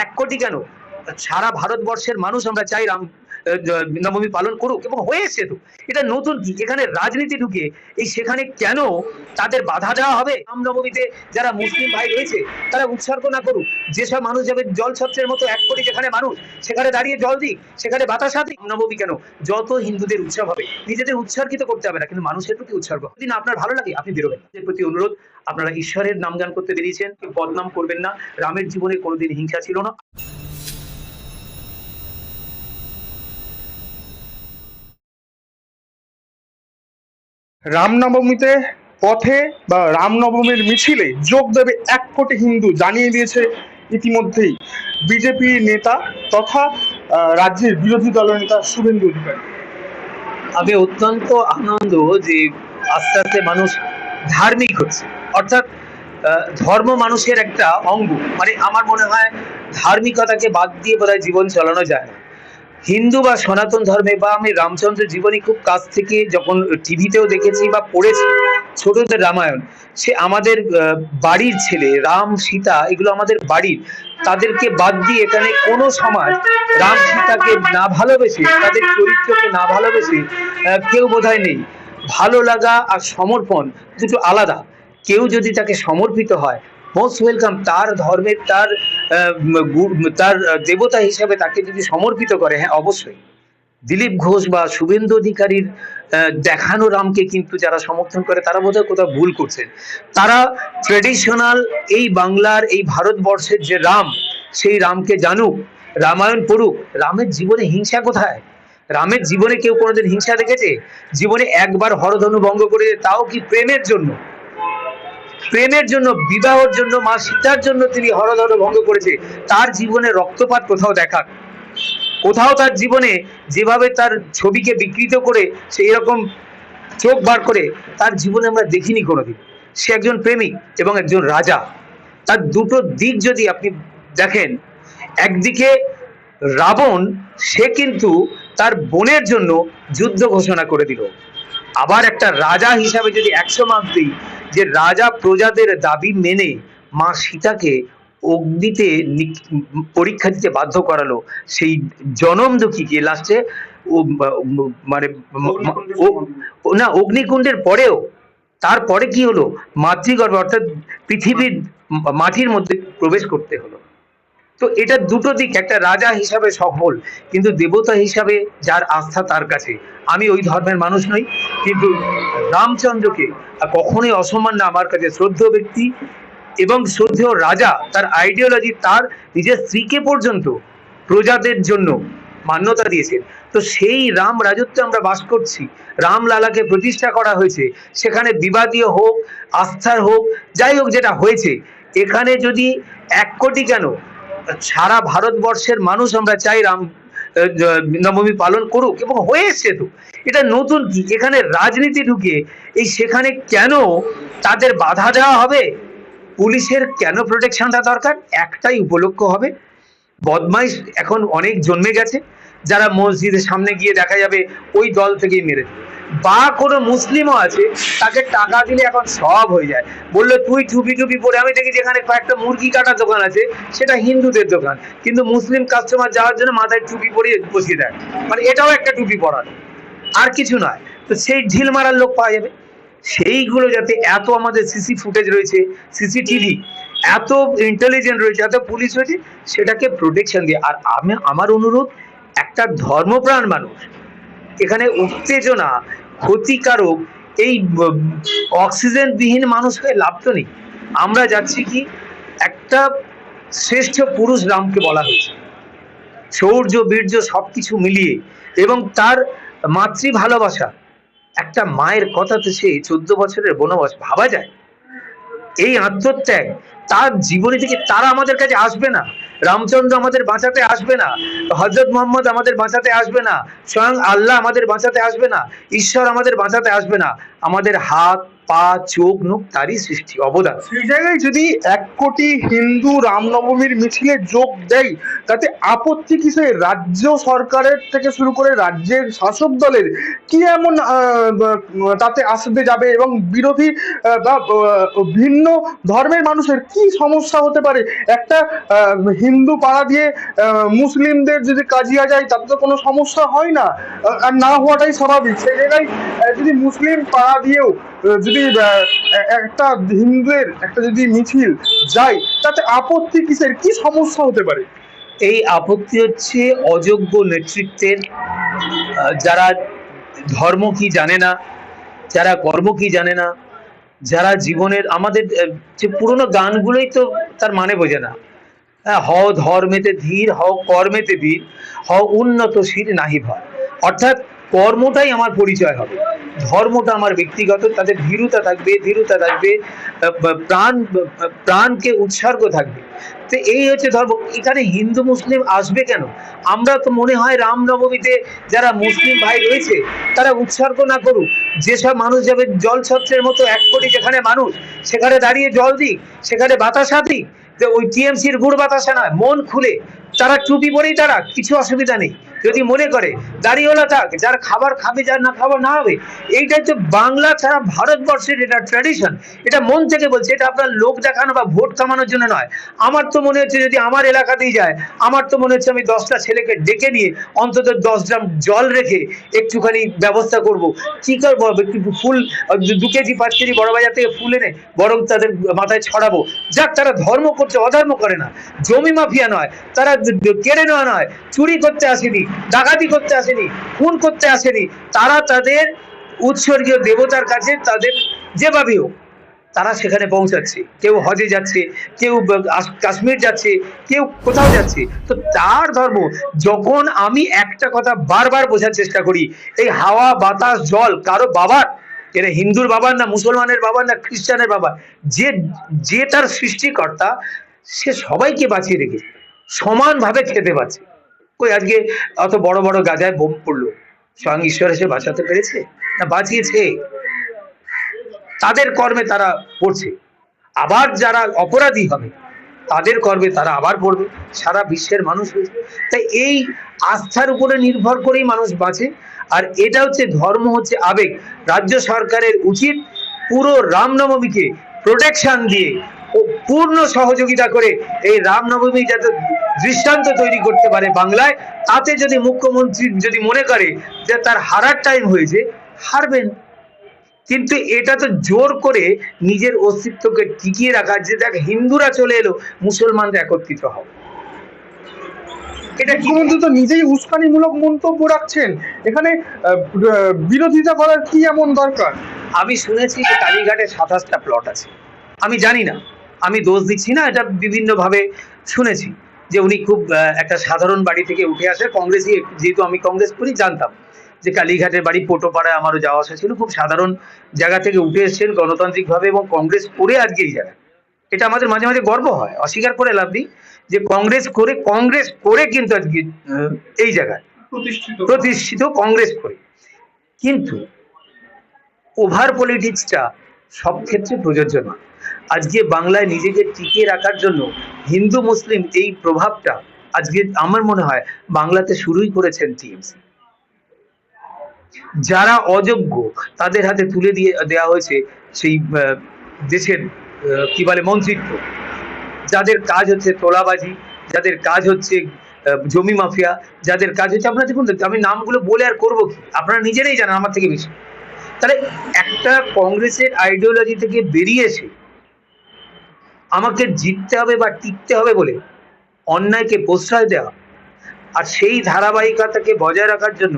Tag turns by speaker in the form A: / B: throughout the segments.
A: এক কোটি কেন? সারা ভারতবর্ষের মানুষ আমরা চাই রাম নবমী পালন করুক এবং হয়েছে তো এটা নতুন কি? এখানে রাজনীতি ঢুকে এই সেখানে কেন তাদের বাধা দেওয়া হবে? রামনবমীতে যারা মুসলিম ভাই রয়েছে, তারা উৎসর্গ না করুক। যেসব মানুষ যাবে জল ছত্রের মতো এক কোটি যেখানে মানুষ, সেখানে দাঁড়িয়ে জল দিক, সেখানে বাতাস হাতে নবমী কেন? যত হিন্দুদের উৎসব হবে, নিজেদের উৎসর্গিত করতে হবে না, কিন্তু মানুষের প্রতি উৎসর্গ। যদি আপনার ভালো লাগে, আপনি বেরোবেন। এর প্রতি অনুরোধ, আপনারা ঈশ্বরের নামগান করতে বেরিয়েছেন বদনাম করবেন না। রামের জীবনে কোনোদিন হিংসা ছিল না।
B: রামনবমীতে পথে বা রামনবমীর মিছিলে যোগ দেবে এক কোটি হিন্দু জানিয়ে দিয়েছে ইতিমধ্যেই বিজেপি নেতা তথা রাজ্যের বিরোধী দলের নেতা শুভেন্দু অধিকারী।
A: আমি অত্যন্ত আনন্দ যে আস্তে আস্তে মানুষ ধার্মিক হচ্ছে। অর্থাৎ ধর্ম মানুষের একটা অঙ্গ। মানে আমার মনে হয় ধার্মিকতাকে বাদ দিয়ে বোধহয় জীবন চালানো যায় না। হিন্দু বা সনাতন ধর্মে বা আমি রামচন্দ্র জীবনী খুব কাছ থেকে যখন টিভিতেও দেখেছি বা পড়েছি, ছোটদের রামায়ণ, সে আমাদের বাড়ির ছেলে, রাম, সীতা, এগুলো আমাদের বাড়ির, তাদেরকে বাদ দিয়ে এখানে কোনো সমাজ রাম, সীতাকে না ভালোবেসে, তাদের চরিত্রকে না ভালোবেসে কেউ বোধহয় নেই। ভালো লাগা আর সমর্পণ দুটো আলাদা। কেউ যদি তাকে সমর্পিত হয় মোস্ট ওয়েলকাম তার ধর্মের, তার তার দেবতা হিসাবে তাকে যদি সমর্পিত করে হ্যাঁ অবশ্যই। দিলীপ ঘোষ বা শুভেন্দু অধিকারীর দেখানো রামকে কিন্তু যারা সমর্থন করে, তারা বোধহয় কোথাও ভুল করছেন। তারা ট্রেডিশনাল এই বাংলার, এই ভারতবর্ষের যে রাম, সেই রামকে জানুক, রামায়ণ পড়ুক। রামের জীবনে হিংসা কোথায়? রামের জীবনে কেউ কোনোদিন হিংসা দেখেছে? জীবনে একবার হরধনু ভঙ্গ করে তাও কি প্রেমের জন্য? প্রেমের জন্য, বিবাহর জন্য, মা সীতার জন্য তিনি হরধনু ভঙ্গ করেছে। তার জীবনে রক্তপাত কোথাও দেখাক কোথাও তার জীবনে যেভাবে তার ছবিকে বিকৃত করে সে এরকম চোখ বার করে, তার জীবনে আমরা দেখিনি কোনোদিন। সে একজন প্রেমিক এবং একজন রাজা। তার দুটো দিক যদি আপনি দেখেন, একদিকে রাবণ, সে কিন্তু তার বোনের জন্য যুদ্ধ ঘোষণা করে দিল। আবার একটা রাজা হিসাবে যদি একশো মার্ক দিই, যে রাজা প্রজাদের দাবি মেনে মা সীতাকে অগ্নিতে পরীক্ষা দিতে বাধ্য করালো, সেই জনম দুঃখীকে লাস্টে মানে না, অগ্নিকুণ্ডের পরেও, তারপরে কি হলো? মাতৃগর্ভ, অর্থাৎ পৃথিবীর মাটির মধ্যে প্রবেশ করতে হলো। তো এটা দুটো দিক, একটা রাজা হিসাবে সফল, কিন্তু দেবতা হিসাবে যার আস্থা তার কাছে। আমি ওই ধর্মের মানুষ নই, কিন্তু রামচন্দ্রকে কখনোই অসম্মান না, আমার কাছে শ্রদ্ধেয় ব্যক্তি এবং শ্রদ্ধেয় রাজা, তার আইডিওলজি তার নিজের স্ত্রীকে পর্যন্ত প্রজাদের জন্য মান্যতা দিয়েছেন। তো সেই রাম রাজত্বে আমরা বাস করছি। রামলালাকে প্রতিষ্ঠা করা হয়েছে। সেখানে বিবাদীয় হোক, আস্থার হোক, যাই হোক যেটা হয়েছে, এখানে যদি এক কোটি কেন সারা ভারতবর্ষের মানুষ আমরা চাই রাম নবমী পালন করুক এবং হয়েছে তো। এটা নতুন কি? এখানে রাজনীতি ঢুকে এই সেখানে কেন তাদের বাধা দেওয়া হবে? পুলিশের কেন প্রোটেকশনটা দরকার? একটাই উপলক্ষ হবে। বদমাইশ এখন অনেক জন্মে গেছে। যারা মসজিদের সামনে গিয়ে দেখা যাবে ওই দল থেকেই মেরে বা কোনো মুসলিমও আছে, তাকে টাকা দিলে এখন সব হয়ে যায়। বলল, তুই টুপি টুপি পরে, আমি দেখি যেখানে কয়েকটা মুরগি কাটার দোকান আছে, সেটা হিন্দুদের দোকান। কিন্তু মুসলিম কাস্টমার যাওয়ার জন্য মাথায় টুপি পরিয়ে বসিয়ে দেয়। মানে এটাও একটা টুপি পরার। আর কিছু নয়। তো সেই ঢিল মারার লোক পাওয়া যাবে। সেইগুলো যাতে এত আমাদের সিসি ফুটেজ রয়েছে সিসিটিভি এত ইন্টেলিজেন্ট রয়েছে, এত পুলিশ রয়েছে, সেটাকে প্রোটেকশন দিয়ে। আর আমি, আমার অনুরোধ একটা ধর্মপ্রাণ মানুষ। এখানে উত্তেজনা, ক্ষতিকারক, এই অক্সিজেন বিহীন মানুষ হয়ে লাভ তো নেই। আমরা যাচ্ছি কি, একটা শ্রেষ্ঠ পুরুষ রামকে বলা হয়েছে। শৌর্য বীর্য সবকিছু মিলিয়ে এবং তার মাতৃ ভালোবাসা। একটা মায়ের কথাতে সে চোদ্দ বছরের বনবাস ভাবা যায়। এই আত্মত্যাগ তার জীবনী থেকে তারা আমাদের কাছে আসবে না। রামচন্দ্র আমাদের বাঁচাতে আসবে না। হজরত মোহাম্মদ আমাদের বাঁচাতে আসবে না। স্বয়ং আল্লাহ আমাদের বাঁচাতে আসবে না। ঈশ্বর আমাদের বাঁচাতে আসবে না। আমাদের হাত পা, চোখ, মুখ, তারই সৃষ্টি, অবদান।
B: সেই জায়গায় যদি এক কোটি হিন্দু রামনবমীর মিছিলে যোগ দেয় তাতে আপত্তি কিসের? রাজ্য সরকারের থেকে শুরু করে রাজ্যের শাসক দলের কি এমন তাতে আসতে যাবে এবং বিরোধী বা ভিন্ন ধর্মের মানুষের কি সমস্যা হতে পারে? একটা হিন্দু পাড়া দিয়ে মুসলিমদের যদি কাজিয়া যায়, তাতে তো কোনো সমস্যা হয় না। আর না হওয়াটাই স্বাভাবিক। সেই জায়গায় যদি মুসলিম পাড়া দিয়েও যদি একটা হিন্দুদের একটা যদি মিছিল যায় তাতে আপত্তি কিসের? কি সমস্যা হতে পারে?
A: এই আপত্তি হচ্ছে অযোগ্য নেতৃত্বের যারা ধর্ম কি জানে না যারা কর্ম কি জানে না যারা জীবনের আমাদের যে পুরোনো গানগুলোই তো তার মানে বোঝে না। হ্যাঁ, হও ধর্মেতে ধীর হ কর্মেতে বীর হও উন্নতশীল নাহি ভয় অর্থাৎ কর্মটাই আমার পরিচয় হবে। ধর্মটা আমার ব্যক্তিগত তাদের ভীরুতা থাকবে, ধীরতা থাকবে প্রাণ প্রাণকে উৎসর্গ থাকবে। তো এই হচ্ছে ধর্ম। এখানে হিন্দু, মুসলিম আসবে কেন? আমরা তো মনে হয় রামনবমীতে যারা মুসলিম ভাই রয়েছে, তারা উৎসর্গ না করুক। যেসব মানুষ যাবে জল ছত্রের মতো এক কোটি যেখানে মানুষ, সেখানে দাঁড়িয়ে জল দিক, সেখানে বাতাসা দিক, যে ওই টিএমসির গুড় বাতাসা নয়, মন খুলে। তারা টুপি পরেই তারা, কিছু অসুবিধা নেই। যদি মনে করে দাঁড়িয়েওলা থাক, যার খাবার খাবে, যার না খাবার না হবে। এইটাই তো বাংলা ছাড়া ভারতবর্ষের এটা ট্র্যাডিশন এটা মন থেকে বলছে, এটা আপনার লোক দেখানো বা ভোট কামানোর জন্য নয়। আমার তো মনে হচ্ছে যদি আমার এলাকাতেই যায়, আমার তো মনে হচ্ছে আমি দশটা ছেলেকে ডেকে নিয়ে অন্তত দশ গ্রাম জল রেখে একটুখানি ব্যবস্থা করব। কি করব? ফুল, দু কেজি, পাঁচ কেজি বড় বাজার থেকে ফুল এনে বরং তাদের মাথায় ছড়াবো। যাক, তারা ধর্ম করছে, অধর্ম করে না। জমি মাফিয়া নয়, তারা কেড়ে নেওয়া নয়, চুরি করতে আসেনি। ডাকাতি করতে আসেনি, খুন করতে আসেনি। তারা তাদের উৎসর্গীয় দেবতার কাছে তাদের যেভাবে হোক, তারা সেখানে পৌঁছাচ্ছে। কেউ হজে যাচ্ছে, কেউ কাশ্মীর যাচ্ছে, কেউ কোথাও যাচ্ছে। তো তার ধর্ম, যখন আমি একটা কথা বারবার বোঝার চেষ্টা করি, এই হাওয়া, বাতাস, জল কারও বাবার এটা হিন্দুর বাবার না, মুসলমানের বাবার না, খ্রিস্টানের বাবা যে যে তার সৃষ্টিকর্তা, সে সবাইকে বাঁচিয়ে রেখেছে। সমানভাবে খেতে পাচ্ছে কই আজকে অত বড় বড় গাজায় বোম পড়ল? স্বয়ং ঈশ্বর এসে বাঁচাতে পেরেছে? না বাঁচিয়েছে? তাদের কর্মে তারা পড়ছে। আবার যারা অপরাধী হবে, তাদের কর্মে তারা আবার পড়বে। সারা বিশ্বের মানুষ হয়েছে। তাই এই আস্থার উপরে নির্ভর করেই মানুষ বাঁচে। আর এটা হচ্ছে ধর্ম, হচ্ছে আবেগ। রাজ্য সরকারের উচিত পুরো রামনবমীকে প্রোটেকশন দিয়ে ও পূর্ণ সহযোগিতা করে এই রামনবমী যাতে দৃষ্টান্ত তৈরি করতে পারে বাংলায়। তাতে যদি মুখ্যমন্ত্রী যদি মনে করে যে তার হারার টাইম হয়েছে হারবেন। কিন্তু এটা তো জোর করে নিজের অস্তিত্বকে টিকিয়ে রাখার যে দেখ হিন্দুরা চলে এলো মুসলমানরা একত্রিত হবে এটা
B: মুখ্যমন্ত্রী তো নিজেই উস্কানিমূলক মন্তব্য রাখছেন। এখানে বিরোধিতা করার কি এমন দরকার?
A: আমি শুনেছি যে কালীঘাটে সাতাশটা প্লট আছে। আমি জানি না। আমি দোষ দিচ্ছি না এটা বিভিন্নভাবে শুনেছি। যে উনি খুব একটা সাধারণ বাড়ি থেকে উঠে আসে। কংগ্রেসই যেহেতু আমি কংগ্রেস করি জানতাম যে কালীঘাটের বাড়ি পোটোপাড়ায় আমারও যাওয়া আসা ছিল। খুব সাধারণ জায়গা থেকে উঠে এসেছেন গণতান্ত্রিকভাবে এবং কংগ্রেস করে আজকে এই জায়গায়। এটা আমাদের মাঝে মাঝে গর্ব হয় অস্বীকার করে লাভ নেই যে কংগ্রেস করে কংগ্রেস করে কিন্তু আজকে এই জায়গায়।
B: প্রতিষ্ঠিত।
A: প্রতিষ্ঠিত কংগ্রেস করে। কিন্তু ওভার পলিটিক্সটা সব ক্ষেত্রে প্রযোজ্য নয়। আজকে বাংলায় নিজেকে টিকিয়ে রাখার জন্য হিন্দু মুসলিম এই প্রভাবটা আজকে আমার মনে হয় বাংলাতে শুরুই করেছেন টিএমসি। যারা অযোগ্য, তাদের হাতে তুলে দিয়ে দেওয়া হয়েছে সেই দেশের কি বলে, মন্ত্রিত্ব। যাদের কাজ হচ্ছে তোলাবাজি, যাদের কাজ হচ্ছে জমি মাফিয়া, যাদের কাজ হচ্ছে, আপনারা দেখুন, আমি নামগুলো বলে আর করব কি? আপনারা নিজেরাই জানেন, আমার থেকে বেশি। তাহলে একটা কংগ্রেসের আইডিওলজি থেকে বেরিয়ে এসে আমাকে জিততে হবে বা টিকতে হবে বলে অন্যায়কে প্রশ্রয় দেওয়া আর সেই ধারাবাহিকতাকে বজায় রাখার জন্য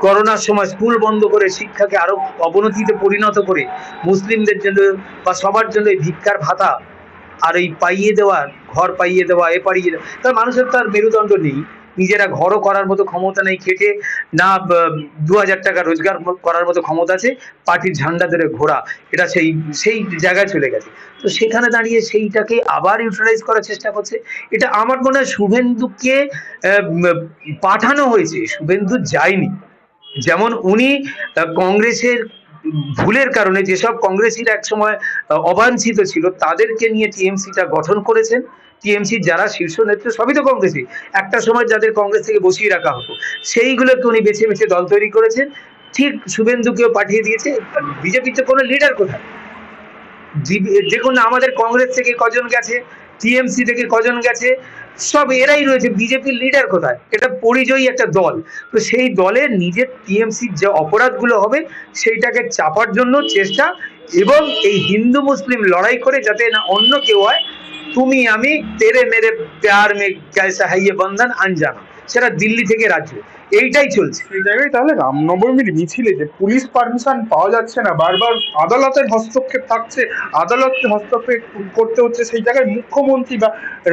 A: করোনার সময় স্কুল বন্ধ করে শিক্ষাকে আরও অবনতিতে পরিণত করে মুসলিমদের জন্য বা সবার জন্য এই ভিক্ষার ভাতা আর এই পাইয়ে দেওয়া, ঘর পাইয়ে দেওয়া, এ পাইয়ে দেওয়া, তার মানুষের তো আর মেরুদণ্ড নেই। নিজেরা ঘরও করার মতো ক্ষমতা নেই, খেটে না দু হাজার টাকা রোজগার করার মতো ক্ষমতা আছে, পার্টির ঝান্ডা ধরে ঘোরা, এটা সেই সেই জায়গায় চলে গেছে। তো সেখানে দাঁড়িয়ে সেইটাকে আবার ইউটিলাইজ করার চেষ্টা করছে। এটা আমার মনে হয় শুভেন্দুকে পাঠানো হয়েছে, শুভেন্দু যায়নি। যেমন উনি কংগ্রেসের ভুলের কারণে যেসব কংগ্রেসিরা একসময় অবাঞ্ছিত ছিল, তাদেরকে নিয়ে টিএমসিটা গঠন করেছেন। টিএমসি যারা শীর্ষ নেতৃত্ব সবই তো কংগ্রেসই একটা সময় যাদের কংগ্রেস থেকে বসিয়ে রাখা হতো, সেইগুলোকে উনি বেছে বেছে দল তৈরি করেছেন। ঠিক শুভেন্দুকেও পাঠিয়ে দিয়েছে। বিজেপির তো কোনো লিডার কোথায়? জি- দেখুন না, আমাদের কংগ্রেস থেকে কজন গেছে? টিএমসি থেকে কজন গেছে? সব এরাই রয়েছে। বিজেপির লিডার কোথায়? এটা পরিচয়ী একটা দল। তো সেই দলের নিজের টিএমসির যে অপরাধগুলো হবে, সেইটাকে চাপার জন্য চেষ্টা এবং এই হিন্দু মুসলিম লড়াই করে যাতে না অন্য কেউ হয়, তুমি আমি তেরে মেরে প্যার মে ক্যাসা হাইয়ে বন্ধন আনজানা। সেটা দিল্লি থেকে রাজ্য। এইটাই চলছে।
B: সেই জায়গায় তাহলে রামনবমীর মিছিলে যে পুলিশ পারমিশন পাওয়া যাচ্ছে না, বারবার আদালতের হস্তক্ষেপ থাকছে আদালতকে হস্তক্ষেপ করতে হচ্ছে, সেই জায়গায় মুখ্যমন্ত্রী বা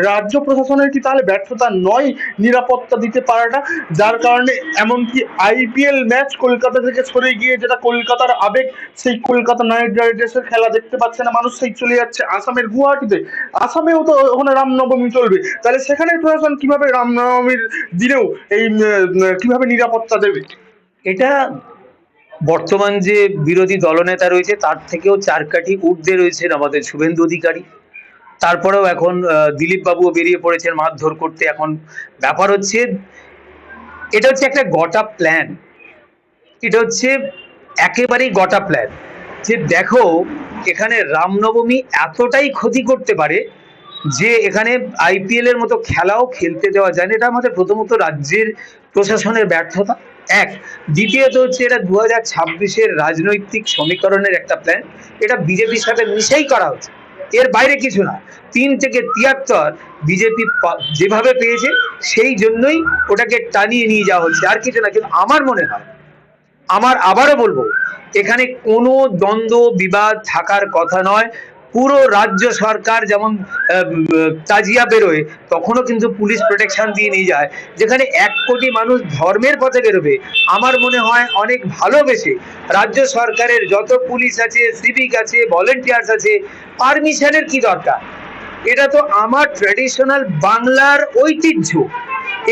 B: রাজ্য প্রশাসনের কি তাহলে ব্যর্থতা নয় নিরাপত্তা দিতে পারাটা? যার কারণে এমনকি আইপিএল ম্যাচ কলকাতা থেকে সরে গিয়ে যেটা কলকাতার আবেগ, সেই কলকাতা নাইট রাইডার্সের খেলা দেখতে পাচ্ছে না, মানুষ সেই চলে যাচ্ছে আসামের গুয়াহাটিতে। আসামেও তো ওখানে রামনবমী চলবে। তাহলে সেখানে প্রশাসন কীভাবে রামনবমীর দিনেও এই কীভাবে নিরাপত্তা দেবে?
A: এটা বর্তমান যে বিরোধী দলনেতা রয়েছে, তার থেকেও চার কাঠি ঊর্ধ্বে রয়েছেন আমাদের শুভেন্দু অধিকারী। তারপরেও এখন দিলীপ বাবুও বেরিয়ে পড়েছেন মারধর করতে। এখন ব্যাপার হচ্ছে, এটা হচ্ছে একটা গটা প্ল্যান। এটা হচ্ছে একেবারেই গটা প্ল্যান। যে দেখো, এখানে রামনবমী এতটাই ক্ষতি করতে পারে যে এখানে আইপিএল এর মতো খেলাও খেলতে দেওয়া যায় না। এটা আমাদের প্রথমত রাজ্যের প্রশাসনের ব্যর্থতা? এক, দ্বিতীয়ত হচ্ছে এটা দু হাজার ছাব্বিশের রাজনৈতিক সমীকরণের একটা প্ল্যান এটা বিজেপির সাথে মিশেই করা হচ্ছে। এর বাইরে কিছু না। তিন থেকে তিয়াত্তর বিজেপি যেভাবে পেয়েছে, সেই জন্যই ওটাকে টানিয়ে নিয়ে যাওয়া হচ্ছে। আর কিছু না, কিন্তু আমার মনে হয়, আমার আবারও বলব, এখানে কোনো দ্বন্দ্ব, বিবাদ থাকার কথা নয়। পুরো রাজ্য সরকার যেমন তাজিয়া বেরোয়, তখনও কিন্তু পুলিশ প্রোটেকশন দিয়ে নিয়ে যায়। যেখানে এক কোটি মানুষ ধর্মের পথে বেরোবে, আমার মনে হয় অনেক ভালোবেসে রাজ্য সরকারের যত পুলিশ আছে সিভিক আছে ভলেন্টিয়ার্স আছে পারমিশনের কি দরকার? এটা তো আমার ট্র্যাডিশনাল বাংলার ঐতিহ্য।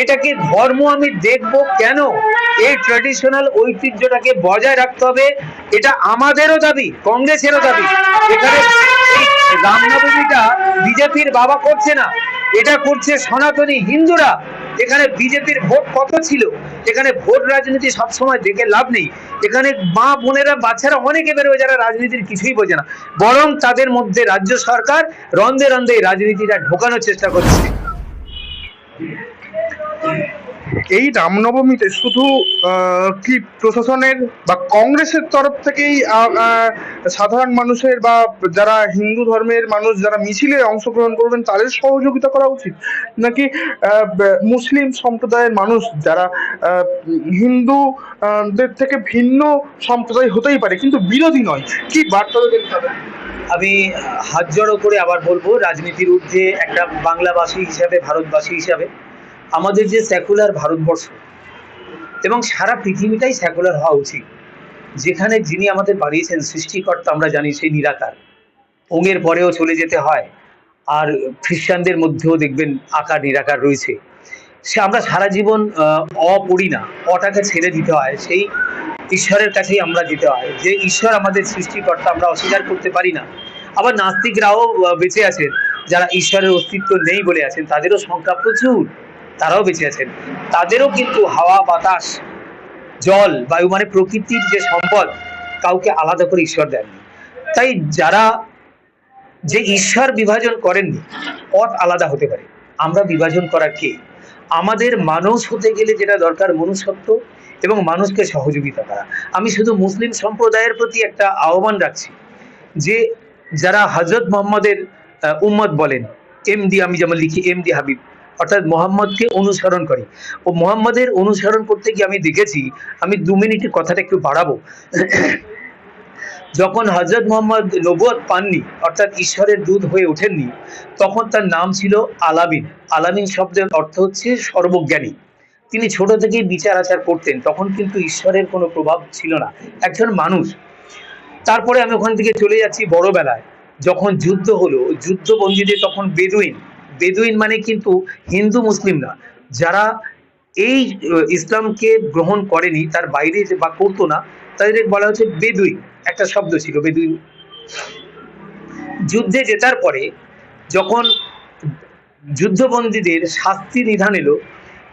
A: এটাকে ধর্ম আমি দেখব কেন? এই ট্র্যাডিশনাল ঐতিহ্যটাকে বজায় রাখতে হবে, এটা আমাদেরও দাবি, কংগ্রেসেরও দাবি। এখানে রামনবমীটা বিজেপির বাবা করছে না। এটা করছে সনাতনী হিন্দুরা। এখানে বিজেপির ভোট কত ছিল? এখানে ভোট রাজনীতি সবসময় দেখে লাভ নেই। এখানে মা বোনেরা বাচ্চারা অনেকে বেরোয় যারা রাজনীতির কিছুই বোঝে না। বরং তাদের মধ্যে রাজ্য সরকার রন্ধে রন্ধে রাজনীতিটা ঢোকানোর চেষ্টা করছে।
B: এই রামনবমীতে শুধু আহ, কি প্রশাসনের বা কংগ্রেসের তরফ থেকেই সাধারণ মানুষের বা যারা হিন্দু ধর্মের মানুষ যারা মিছিলে অংশগ্রহণ করবেন তাদের সহযোগিতা করা উচিত? নাকি আহ, মুসলিম সম্প্রদায়ের মানুষ যারা আহ, হিন্দু দের থেকে ভিন্ন সম্প্রদায় হতেই পারে কিন্তু বিরোধী নয়? কি বার্তা দেবেন তাদের?
A: আমি হাত জড়ো করে আবার বলব রাজনীতির ঊর্ধ্বে একটা বাংলাভাষী হিসাবে ভারতবাসী হিসাবে আমাদের যে সেকুলার ভারতবর্ষ এবং সারা পৃথিবীটাই সেকুলার হওয়া উচিত। যেখানে যিনি আমাদের বাড়িয়েছেন সৃষ্টিকর্তা আমরা জানি সেই নিরাকার। ওঙের পরেও চলে যেতে হয় আর খ্রিস্টানদের মধ্যেও দেখবেন আকার নিরাকার রয়েছে। সে আমরা সারা জীবন আহ, অ পড়ি না অটাকে ছেড়ে দিতে হয় সেই ঈশ্বরের কাছেই আমরা যেতে হয়। যে ঈশ্বর আমাদের সৃষ্টিকর্তা আমরা অস্বীকার করতে পারি না। আবার নাস্তিকরাও বেঁচে আছেন যারা ঈশ্বরের অস্তিত্ব নেই বলে আছেন তাদেরও সংখ্যা প্রচুর। তারাও বেঁচে আছেন। তাদেরও কিন্তু হাওয়া, বাতাস, জল, বায়ু মানে প্রকৃতির যে সম্পদ, কাউকে আলাদা করে ঈশ্বর দেননি। তাই যারা যে ঈশ্বর বিভাজন করেননি, পথ আলাদা হতে পারে। আমরা বিভাজন করার কে? আমাদের মানুষ হতে গেলে যেটা দরকার মনুষ্যত্ব এবং মানুষকে সহযোগিতা করা। আমি শুধু মুসলিম সম্প্রদায়ের প্রতি একটা আহ্বান রাখছি যে যারা হজরত মোহাম্মদের উম্মত বলেন, এম এমডি আমি যেমন লিখি, এম এমডি হাবিব অর্থাৎ মোহাম্মদকে অনুসরণ করি। ও মোহাম্মদের অনুসরণ করতে গিয়ে আমি দেখেছি, আমি দু মিনিটের কথাটা একটু বাড়াবো। যখন হজরত মোহাম্মদ নবুয়ত পাননি, অর্থাৎ ঈশ্বরের দূত হয়ে ওঠেননি, তখন তার নাম ছিল আলামিন। আলামিন শব্দের অর্থ হচ্ছে সর্বজ্ঞানী। তিনি ছোট থেকেই বিচার আচার করতেন, তখন কিন্তু ঈশ্বরের কোনো প্রভাব ছিল না। একজন মানুষ। তারপরে আমি ওখান থেকে চলে যাচ্ছি বড়বেলায়। যখন যুদ্ধ হলো, যুদ্ধবন্দীদের তখন বেদুইন বেদুইন মানে কিন্তু হিন্দু মুসলিম না। যারা এই ইসলামকে গ্রহণ করেনি, তার বাইরে বা করতো না তাদের বলা হচ্ছে বেদুইন। একটা শব্দ ছিল, বেদুইন। যুদ্ধে জেতার পরে যখন যুদ্ধবন্দীদের শাস্তি নিধান এলো,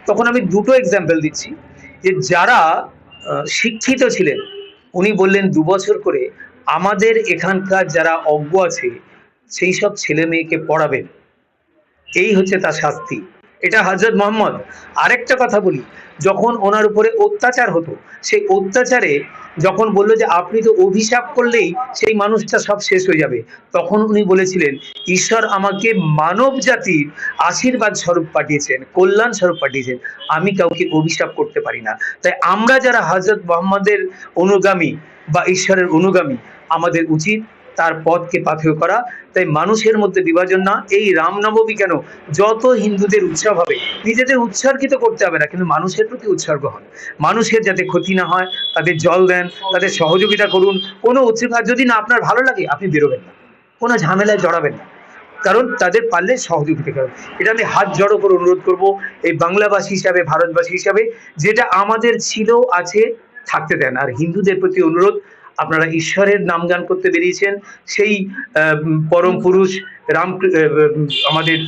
A: তখন আমি দুটো এক্সাম্পল দিচ্ছি। যে যারা শিক্ষিত ছিলেন, উনি বললেন দু বছর করে আমাদের এখানকার যারা অজ্ঞ আছে, সেই সব ছেলে মেয়েকে পড়াবেন। এই হচ্ছে তার শাস্তি। এটা হজরত মোহাম্মদ। আরেকটা কথা বলি, যখন ওনার উপরে অত্যাচার হতো, সেই অত্যাচারে যখন বলল যে, আপনি তো অভিশাপ করলেই সেই মানুষটা সব শেষ হয়ে যাবে। তখন উনি বলেছিলেন, ঈশ্বর আমাকে মানব জাতির আশীর্বাদ স্বরূপ পাঠিয়েছেন, কল্যাণ স্বরূপ পাঠিয়েছেন। আমি কাউকে অভিশাপ করতে পারি না। তাই আমরা যারা হজরত মোহাম্মদের অনুগামী বা ঈশ্বরের অনুগামী, আমাদের উচিত তার পথকে পাথেয় করা। তাই মানুষের মধ্যে বিভাজন না, এই রামনবমী কেন? যত হিন্দুদের উৎসব হবে, নিজেদের উৎসর্গিত করতে হবে না, কিন্তু মানুষের প্রতি উৎসর্গ হন। মানুষের যাতে ক্ষতি না হয়, তাদের জল দেন, তাদের সহযোগিতা করুন। কোনো উৎসব যদি না আপনার ভালো লাগে, আপনি বেরোবেন না। কোনো ঝামেলায় জড়াবেন না। কারণ তাদের পারলে সহযোগিতা করেন। এটা আমি হাত জড়ো করে অনুরোধ করব এই বাংলাভাষী হিসাবে, ভারতবাসী হিসাবে, যেটা আমাদের ছিল, আছে, থাকতে দেন। আর হিন্দুদের প্রতি অনুরোধ আপনারা ঈশ্বরের নাম গান করতে বেরিয়েছেন। সেই পরম পুরুষ রাম আমাদের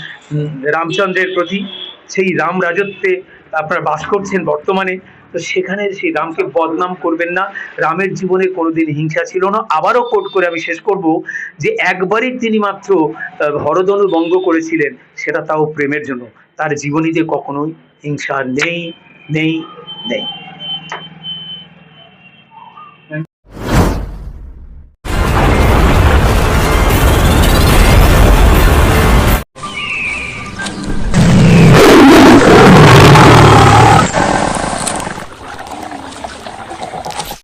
A: রামচন্দ্রের প্রতি সেই রাম রাজত্বে আপনারা বাস করছেন বর্তমানে। তো সেখানে সেই রামকে বদনাম করবেন না। রামের জীবনে কোনোদিন হিংসা ছিল না। আবারও কোট করে আমি শেষ করব যে একবারই তিনি মাত্র আহ, হরধনু ভঙ্গ করেছিলেন সেটা তাও প্রেমের জন্য। তার জীবনীতে কখনোই হিংসা নেই নেই নেই।